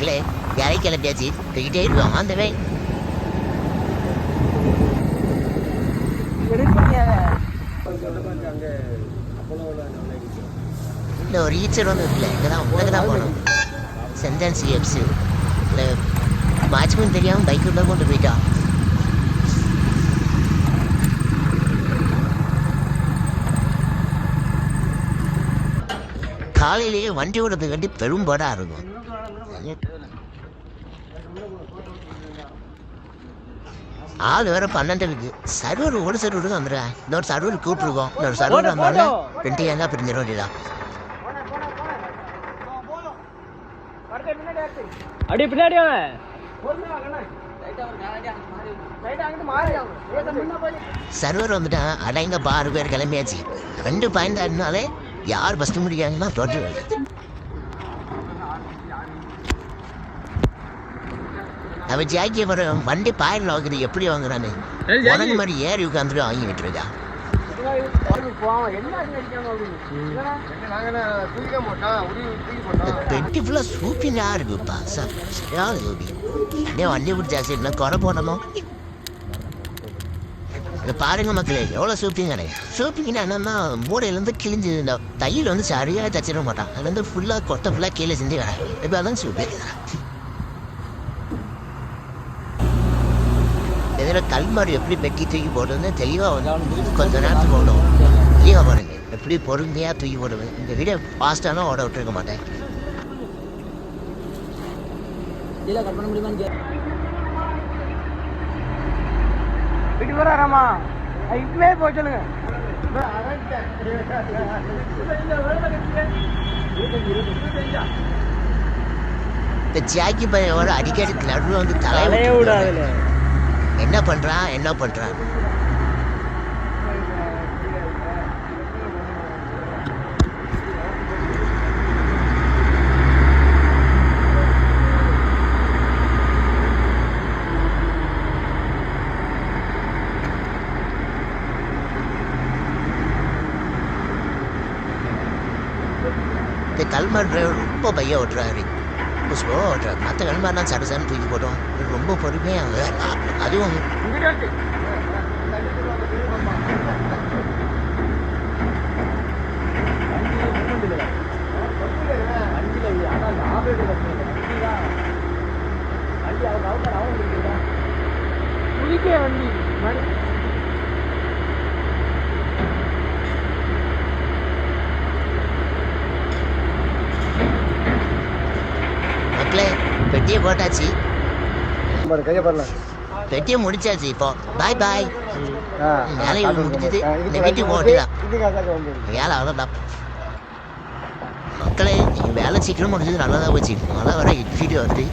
மக்களே இறை கிளம்பியாச்சு போய்கிட்டே இருக்கோம் அந்த வே இந்த ஒரு ஈச்சர் ஒன்று இருக்குல்ல இங்கே தான் உனக்கு தான் போகணும் சென்டன் சிஎஃப்சி இல்லை வாட்ச்மேன் தெரியாமல் பைக் உள்ள கொண்டு போயிட்டான் காலையிலேயே வண்டி ஓடுறதுக்கு வேண்டி பெரும்பாடாக இருக்கும். ஆள் வேற பன்னெண்டு இருக்கு. சர்வர் ஒரு சர்வருக்கு வந்துடுறேன் இன்னொரு சர்வர் கூப்பிட்டுருக்கோம். இன்னொரு சர்வர் வந்தாலும் ரெண்டு தான் பிரிஞ்சிட வேண்டியதான் அப்படியே பின்னாடி சர்வர் வந்துட்டான் அடைங்க ஆறு பேர் கிளம்பியாச்சு. ரெண்டு பாயிண்ட் ஆடினாலே யார் ஃபஸ்ட்டு முடிக்காங்கன்னா தோற்று அவன் ஜாக்கிய வர வண்டி பாயில் வாங்குறது எப்படி வாங்குறான்னு உனக்கு மாதிரி ஏறி உட்காந்துட்டு வாங்கிட்டு இருக்கா இந்த பெட்டி ஃபுல்லாக சூப்பிங்காக இருக்குப்பா. சார் சரியான சூப்பி. அப்படியே வண்டி பிடிச்சா சரி குறை போடணும்? இதை பாருங்க மக்களே எவ்வளோ சூப்பிங்கானே. சூப்பிங்னா என்னன்னா மூடையிலேருந்து கிழிஞ்சு இந்த தையல் வந்து சரியாக தச்சிட மாட்டான். அது வந்து ஃபுல்லாக கொட்டை ஃபுல்லாக கீழே செஞ்சு வரேன் இப்போ அதான் சூப்பி. இதில் கல்மாரி எப்படி பெட்டி தூக்கி போடுறதுன்னு தெளிவாக வந்து கொஞ்ச நேரத்துக்கு ஓடும் தெளிவாக பாருங்க எப்படி பொறுமையாக தூக்கி போடுவேன் இந்த வீடியோ ஃபாஸ்ட்டானா ஓட விட்டுருக்க மாட்டேன் இப்பவே போய் சொல்லுங்க இந்த ஜாக்கி பையனோட அடிக்கடி நடுவில் வந்து தலையை. விடாதுல என்ன பண்ணுறான் என்ன பண்ணுறான் இந்த கல்மார் டிரைவர் ரொம்ப பையன் ஓட்டுறாரு. ரொம்ப ஸ்லோவாக ஓட்டுறாரு. மற்ற கல்மார்லாம் சட தூக்கி போட்டோம். ரொம்ப பொறுமையாக அதுவும் குளிக்க வண்டி மக்களே பெட்டியை போட்டாச்சு. கையை பாருல பெட்டியை முடிச்சாச்சு இப்போ. பாய் பாய் வேலையை முடிஞ்சது. இந்த வீட்டுக்கு வந்து வேலை அவ்வளோதான் மக்களே வேலை சீக்கிரம் முடிஞ்சது நல்லா தான் போச்சு மழை வர வீடியோ வருது.